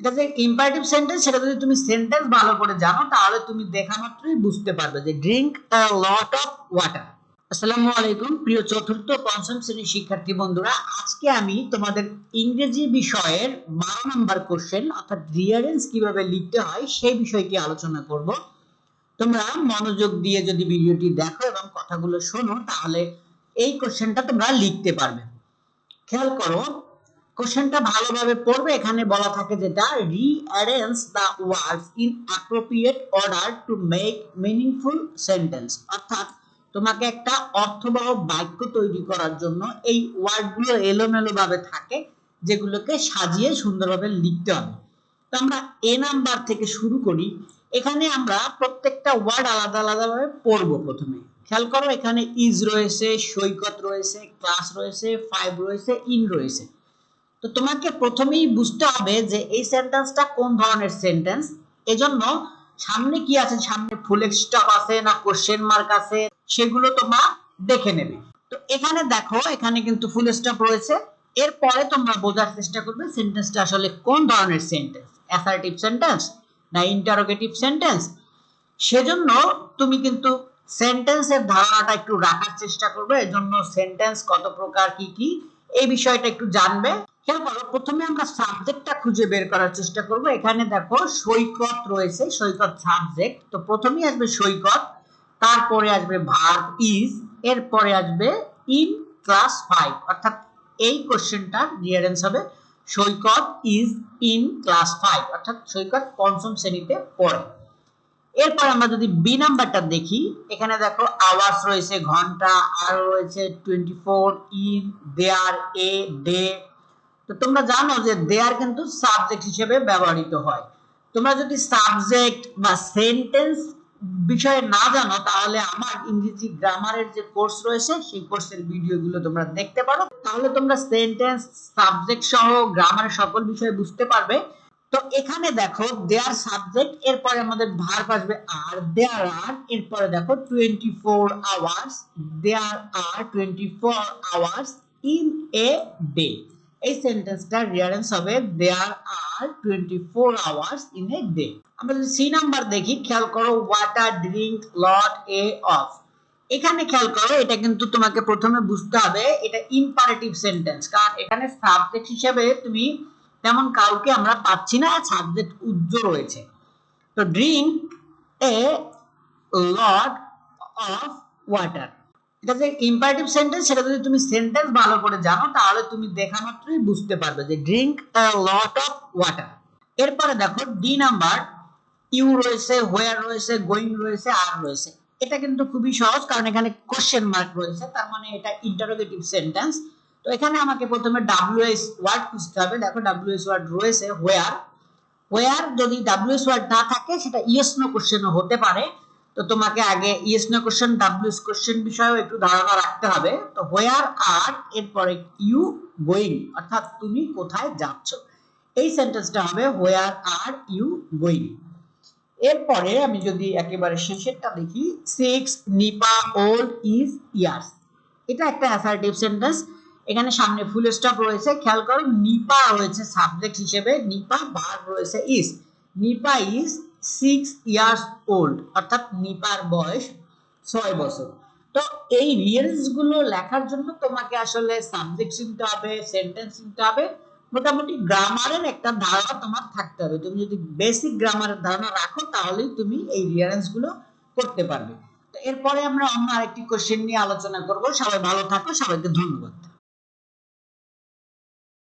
এটা যে imperative sentence সেটা যদি তুমি সেন্টেন্স ভালো করে জানো, তাহলে তুমি দেখা মাত্রই বুঝতে পারবে যে drink a lot of water আসসালামু আলাইকুম, প্রিয় চতুর্থ, পঞ্চম শ্রেণির শিক্ষার্থী বন্ধুরা, আজকে আমি তোমাদের ইংরেজি বিষয়ের বারো নম্বর কোশ্চেন অর্থাৎ রিয়ারেন্স কীভাবে লিখতে হয়, সেই বিষয়টি আলোচনা করব। তোমরা মনোযোগ দিয়ে যদি ভিডিওটি দেখো এবং কথাগুলো শোনো, তাহলে এই কোশ্চেনটা তোমরা লিখতে পারবে। খেয়াল করো কোশ্চেনটা ভালোভাবে পড়বে। এখানে বলা থাকে যেটা rearrange the words in appropriate order to make meaningful sentence অর্থাৎ তোমাকে একটা অর্থবহ বাক্য তৈরি করার জন্য এই ওয়ার্ডগুলো এলোমেলো ভাবে থাকে, যেগুলোকে সাজিয়ে সুন্দরভাবে লিখতে হবে। তো আমরা এ নাম্বার থেকে শুরু করি। এখানে আমরা প্রত্যেকটা ওয়ার্ড আলাদা আলাদা ভাবে পড়ব প্রথমে। খেয়াল করো এখানে ইজ রয়েছে, সৈকত রয়েছে ক্লাস রয়েছে ফাইভ রয়েছে ইন রয়েছে। তো তোমাকে প্রথমেই বুঝতে হবে যে এই সেন্টেন্সটা কোন ধরনের সেন্টেন্স এজন্য সামনে কি আছে? সামনে ফুল স্টপ আছে না কোশ্চেন মার্ক আছে? সেগুলো তোমরা দেখে নেবে। তো এখানে দেখো, এখানে কিন্তু ফুল স্টপ রয়েছে। এরপরে তোমরা বোঝার চেষ্টা করবে সেন্টেন্সটা আসলে কোন ধরনের সেন্টেন্স অ্যাসার্টিভ সেন্টেন্স না ইন্টারোগেটিভ সেন্টেন্স সেজন্য তুমি কিন্তু সেন্টেন্সের ধারণাটা একটু রাখার চেষ্টা করবে। এজন্য সেন্টেন্স কত প্রকার, কি কি, এই বিষয়টা একটু জানবে। খেয়াল করো প্রথমে আমরা সাবজেক্টটা খুঁজে বের করার চেষ্টা করব। এখানে দেখো সৈকত রয়েছে, সৈকত সাবজেক্ট তো প্রথমেই আসবে সৈকত, তারপরে আসবে ভার্ব ইজ এরপরে আসবে ইন ক্লাস ফাইভ অর্থাৎ এই কোশ্চেনটার রিয়ারেন্স হবে Saikat is in class five অর্থাৎ সৈকত পঞ্চম শ্রেণীতে পড়ে। এরপর আমরা যদি বি নাম্বারটা দেখি, এখানে দেখো আওয়ার্স রয়েছে, ঘণ্টা আর রয়েছে twenty four in there a day তো তোমরা জানো যে দেয়ার কিন্তু সাবজেক্ট হিসেবে ব্যবহৃত হয়। তোমরা যদি সাবজেক্ট বা সেন্টেন্স বিষয়ে না জানো, তাহলে আমার ইংরেজি গ্রামারের যে কোর্স রয়েছে, সেই কোর্সের ভিডিওগুলো তোমরা দেখতে পারো। তাহলে তোমরা সেন্টেন্স সাবজেক্ট সহ গ্রামারের সকল বিষয় বুঝতে পারবে। তো এখানে দেখো দেয়ার সাবজেক্ট এরপরে আমাদের ভার্ব আসবে আর দেয়ার আর এরপরে দেখো twenty four hours there are twenty four hours in a day এই সেন্টেন্সটার রিয়ারেন্স হবে। There are twenty four hours in a day আমরা যদি সি নাম্বার দেখি, খেয়াল করো water drink lot a of এখানে খেয়াল করো, এটা কিন্তু তোমাকে প্রথমে বুঝতে হবে, এটা ইম্পারেটিভ সেন্টেন্স কারণ এখানে সাবজেক্ট হিসেবে তুমি তেমন কাউকে আমরা পাচ্ছি না সাবজেক্ট উজ্জ্ব রয়েছে। তো drink a lot of water এটা যে ইম্পারেটিভ সেন্টেন্স সেটা যদি তুমি সেন্টেন্স ভালো করে জানো, তাহলে তুমি দেখা মাত্রই বুঝতে পারবে যে ড্রিঙ্ক লট অফ ওয়াটার এরপরে দেখো ডি নাম্বার ইউ রয়েছে হোয়ার রয়েছে গোয়িং রয়েছে আর রয়েছে। এটা কিন্তু খুবই সহজ, কারণ এখানে কোশ্চেন মার্ক রয়েছে, তার মানে এটা ইন্টারোগেটিভ সেন্টেন্স তো এখানে আমাকে প্রথমে ডাব্লিউএস ওয়ার্ড খুঁজতে হবে। দেখো ডাব্লিউএস ওয়ার্ড রয়েছে হোয়ার হোয়ার যদি ডাব্লিউএস ওয়ার্ড না থাকে, সেটা ইয়েস নো কোশ্চেনও হতে পারে। তো তোমাকে আগে yes no question W S question বিষয়েও একটু ধারণা রাখতে হবে। তো হোয়ার আর এরপরে ইউ গোয়িং অর্থাৎ তুমি কোথায় যাচ্ছ? এই সেন্টেন্সটা হবে হোয়ার আর ইউ গোয়িং এরপরে আমি যদি একেবারে শেষেরটা দেখি six Nipa old is years এটা একটা অ্যাসার্টিভ সেন্টেন্স এখানে সামনে ফুল স্টপ রয়েছে। খেয়াল করো নিপা রয়েছে সাবজেক্ট হিসেবে নিপা ভার্ব রয়েছে is Nipa is six years old অর্থাৎ নিপার বয়স ছয় বছর। তো এই রিয়েলসগুলো লেখার জন্য তোমাকে আসলে সাবজেক্ট চিনতে হবে সেন্টেন্স চিনতে হবে। মোটামুটি গ্রামারের একটা ধারণা তোমার থাকতে হবে। তুমি যদি বেসিক গ্রামারের ধারণা রাখো, তাহলেই তুমি এই রিয়ারেন্সগুলো করতে পারবে। তো এরপরে আমরা অন্য আরেকটি কোশ্চেন নিয়ে আলোচনা করব। সবাই ভালো থাকো, সবাইকে ধন্যবাদ।